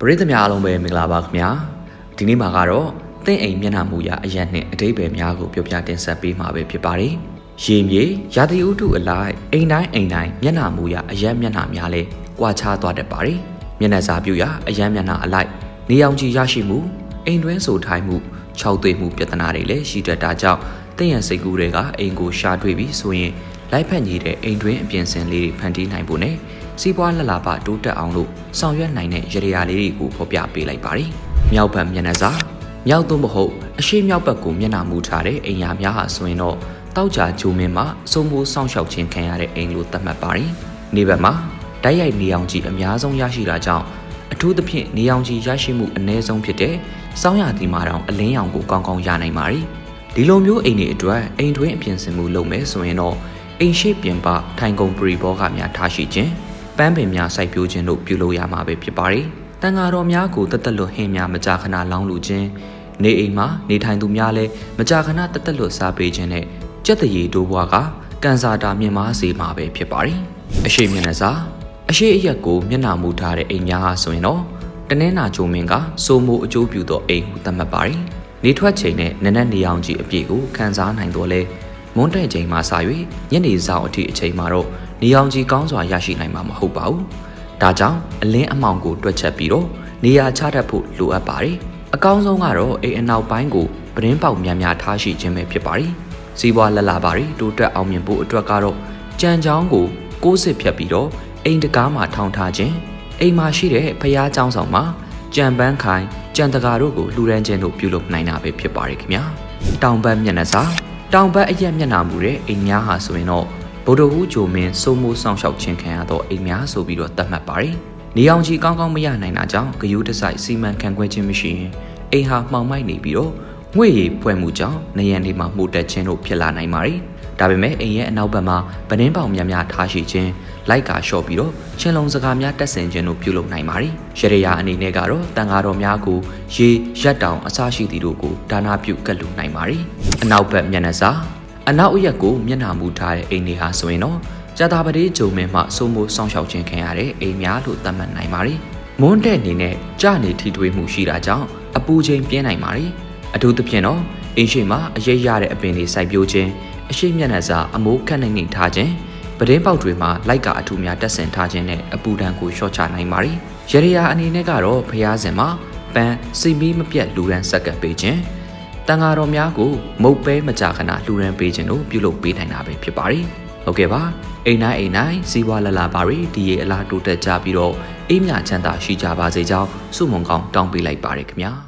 ပရိသတ်များအားလုံးပဲမင်္ဂလာပါခင်ဗျာဒီနေ့မှာကတော့တင့်အိမ်မျက်နှာမူရာအရက်နဲ့အတိတ်ပဲများကိုပြောပြတင်ဆက်ပေးမှာပဲဖြစ်ပါတယ်ရေမြေရာသီဥတုအလိုက်အိမ်တိုင်းအိမ်တိုင်းမျက်နှာမူရာအရက်မျက်နှာများလဲကွာခြားသွားတတ်ပါတယ်မျက်နှာစာပြူရာအရက်မျက်နှာအလိုက်နေအောင်ကြည်ရရှိမှုအိမ်တွင်းဆိုထိုင်းမှုခြောက်သွေးမှုပြဿနာတွေလည်းရှိတတ်တာကြောင့်တင့်ရန်စိတ်ကူးတွေကအိမ်ကိုရှာတွေ့ပြီးဆိုရင် လိုက်ဖက်ညီတဲ့အိမ်တွင်းအပြင်စင်လေးတွေဖန်တီးနိုင်ဖို့နဲ့စီးပွားလှလာပတိုးတက်အောင်လို့ဆောင်ရွက်နိုင်တဲ့ရရရာလေးတွေကိုဖော်ပြပေးလိုက်ပါတယ်။မြောက်ဘက်မျက်နှာစာမြောက်သို့မဟုတ်အရှိမြောက်ဘက်ကိုမျက်နှာမူထားတဲ့အိမ်ယာများဟာဆိုရင်တော့တောက်ကြဂျိုမင်းမှာစုံမိုးစောင့်ရှောက်ခြင်းခံရတဲ့အိမ်လို့သတ်မှတ်ပါတယ်။နေဘက်မှာတိုက်ရိုက်နေအောင်ကြီးအများဆုံးရရှိတာကြောင့်အထူးသဖြင့်နေအောင်ကြီးရရှိမှုအ ਨੇ ဆုံးဖြစ်တဲ့စောင်းရတီမှာတောင်အလင်းရောင်ကိုကောင်းကောင်းရနိုင်ပါတယ်။ဒီလိုမျိုးအိမ်တွေအတွက်အိမ်တွင်းအပြင်ဆင်မှုလုပ်မယ်ဆိုရင်တော့ အိမ်ရှိပြင်ပထိုင်ကုန်ပရိဘောကများထားရှိခြင်းပန်းပင်များစိုက်ပျိုးခြင်းတို့ပြုလုပ်ရမှာပဲဖြစ်ပါတယ်။တန်ဃာတော်များကိုတသက်လွတ်ဟင်းများမကြာခဏလောင်းလူခြင်းနေအိမ်မှာနေထိုင်သူများလည်းမကြာခဏတသက်လွတ်စားပေးခြင်းနဲ့ကြက်တရီတိုးဘွားကကန်စာတာမြင့်မားစေမှာပဲဖြစ်ပါတယ်။အရှိမျက်နှာစာအရှိအရက်ကိုမျက်နှာမူထားတဲ့အိမ်များဟာဆိုရင်တော့တနင်္လာကြိုမင်းကစိုးမိုးအကျိုးပြုသောအိမ်ဟုသတ်မှတ်ပါတယ်။နေထွက်ချိန်နဲ့နနက်နေအောင်ကြီးအပြည့်ကိုခန်းစားနိုင်တော့လဲ မွန်းတဲ့ချိန်မှာစ၍ညနေဆောင်အထိအချိန်မှာတော့နေအောင်ကြီးကောင်းစွာရရှိနိုင်မှာမဟုတ်ပါဘူး။ဒါကြောင့်အလင်းအမောင်ကိုတွက်ချက်ပြီးတော့နေရာချတတ်ဖို့လိုအပ်ပါတယ်။အကောင်းဆုံးကတော့အိမ်အနောက်ပိုင်းကိုပရင်းပေါက်များများထားရှိခြင်းပဲဖြစ်ပါတယ်။စီးပွားလက်လာပါတွေတိုးတက်အောင်မြင်ဖို့အတွက်ကတော့ကြံချောင်းကိုကိုးစစ်ဖြတ်ပြီးတော့အိမ်တကားမှာထောင်ထားခြင်းအိမ်မှာရှိတဲ့ဖျားเจ้าဆောင်မှာကြံပန်းခိုင်ကြံတကာတို့ကိုလှူဒန်းခြင်းတို့ပြုလုပ်နိုင်တာပဲဖြစ်ပါတယ်ခင်ဗျာတောင်ဘက်မျက်နှာစာ တောင်ဘက်အရက်မျက်နှာမူတဲ့အိမ်များဟာဆိုရင်တော့ဗုဒ္ဓဟူးဂျိုမင်းစိုးမိုးဆောင်ရှောက်ခြင်းခံရသောအိမ်များဆိုပြီးတော့သတ်မှတ်ပါတယ်နေအောင်ကြီးကောင်းကောင်းမရနိုင်တာကြောင့်ဂယုတစိုက်စီမံခန့်ခွဲခြင်းမရှိရင်အိမ်ဟာမှောင်မိုက်နေပြီးတော့ငွေရည်ဖွဲ့မှုကြောင့်နေရန်ဒီမှာမှုတက်ခြင်းတို့ဖြစ်လာနိုင်ပါတယ်ဒါပေမဲ့အိမ်ရဲ့အနောက်ဘက်မှာဗနင်းပေါင်များများထားရှိခြင်း လိုက်ကာလျှော့ပြီးတော့ချင်းလုံးစကားများတက်ဆင်ခြင်းတို့ပြုလုပ်နိုင်ပါတယ်။ရရယာအနေနဲ့ကတော့တန်ဃာတော်များကိုရေရက်တောင်အစရှိသည်တို့ကိုဒါနာပြုကတ်လူနိုင်ပါတယ်။အနောက်ဘက်မျက်နှာစာအနောက်အရက်ကိုမျက်နှာမူထားတဲ့အိမ်တွေဟာဆိုရင်တော့ကြာတာပတိဂျုံမင်းမှစိုးမိုးဆောင်ရှောက်ခြင်းခံရတဲ့အိမ်များလို့သတ်မှတ်နိုင်ပါတယ်။မွန်းတဲ့အနေနဲ့ကြာနေထိထွေးမှုရှိတာကြောင့်အပူချိန်ပြင်းနိုင်ပါတယ်။အထူးသဖြင့်တော့အိမ်ရှိမှာအရေးရတဲ့အပင်တွေစိုက်ပျိုးခြင်းအရှိမျက်နှာစာအမိုးခက်နိုင်နေထားခြင်း ပဒင်းပေါက်တွေမှာလိုက်ကအထူများတက်ဆင်ထားခြင်းနဲ့အပူဒဏ်ကိုလျှော့ချနိုင်ပါတယ်။ရရယာအနေနဲ့ကတော့ဖျားစင်မှာပန်းစိမီးမပြတ်လူရန်ဆက်ကပ်ပေးခြင်းတန်ဃာတော်များကိုမုတ်ပဲမကြာခဏလူရန်ပေးခြင်းတို့ပြုလုပ်ပေးနိုင်တာပဲဖြစ်ပါတယ်။ဟုတ်ကဲ့ပါအိမ်နိုင်အိမ်နိုင်စီးပွားလလပါရီဒီရေအလားတိုးတက်ကြပြီးတော့အိမ်မြချမ်းသာရှိကြပါစေကြောင်းဆုမွန်ကောင်းတောင်းပေးလိုက်ပါရခင်ဗျာ။